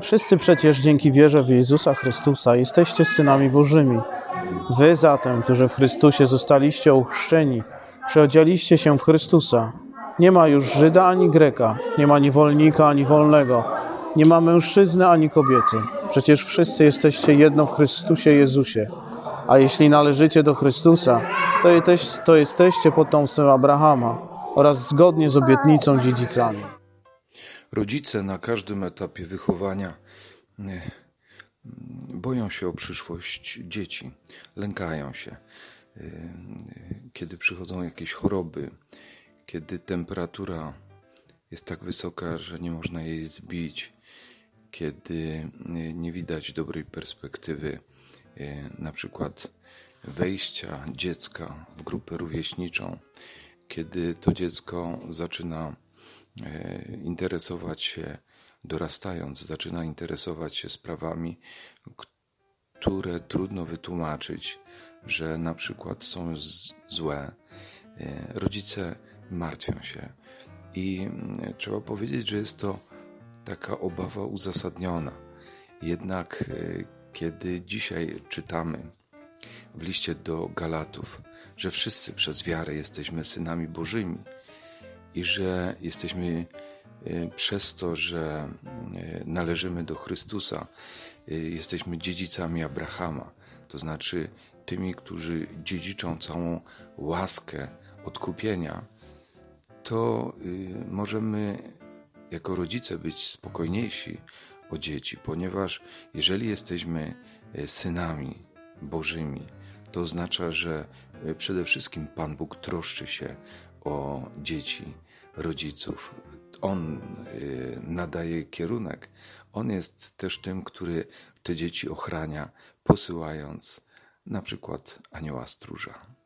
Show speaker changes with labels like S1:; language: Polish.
S1: Wszyscy przecież dzięki wierze w Jezusa Chrystusa jesteście synami Bożymi. Wy zatem, którzy w Chrystusie zostaliście ochrzczeni, przyodzialiście się w Chrystusa. Nie ma już Żyda ani Greka, nie ma niewolnika ani wolnego, nie ma mężczyzny ani kobiety. Przecież wszyscy jesteście jedno w Chrystusie Jezusie. A jeśli należycie do Chrystusa, to jesteście potomstwem Abrahama oraz zgodnie z obietnicą dziedzicami.
S2: Rodzice na każdym etapie wychowania e, boją się o przyszłość dzieci, lękają się. E, Kiedy przychodzą jakieś choroby, kiedy temperatura jest tak wysoka, że nie można jej zbić, kiedy e, nie widać dobrej perspektywy, na przykład wejścia dziecka w grupę rówieśniczą, kiedy to dziecko zaczyna interesować się, dorastając, zaczyna interesować się sprawami, które trudno wytłumaczyć, że na przykład są złe. E, Rodzice martwią się i mm, trzeba powiedzieć, że jest to taka obawa uzasadniona. Jednak e, kiedy dzisiaj czytamy w liście do Galatów, że wszyscy przez wiarę jesteśmy synami Bożymi i że jesteśmy e, przez to, że e, należymy do Chrystusa, e, jesteśmy dziedzicami Abrahama, to znaczy tymi, którzy dziedziczą całą łaskę odkupienia, to y, możemy jako rodzice być spokojniejsi o dzieci, ponieważ jeżeli jesteśmy synami Bożymi, to oznacza, że przede wszystkim Pan Bóg troszczy się o dzieci, rodziców. On y, nadaje kierunek. On jest też tym, który te dzieci ochrania, posyłając na przykład anioła stróża.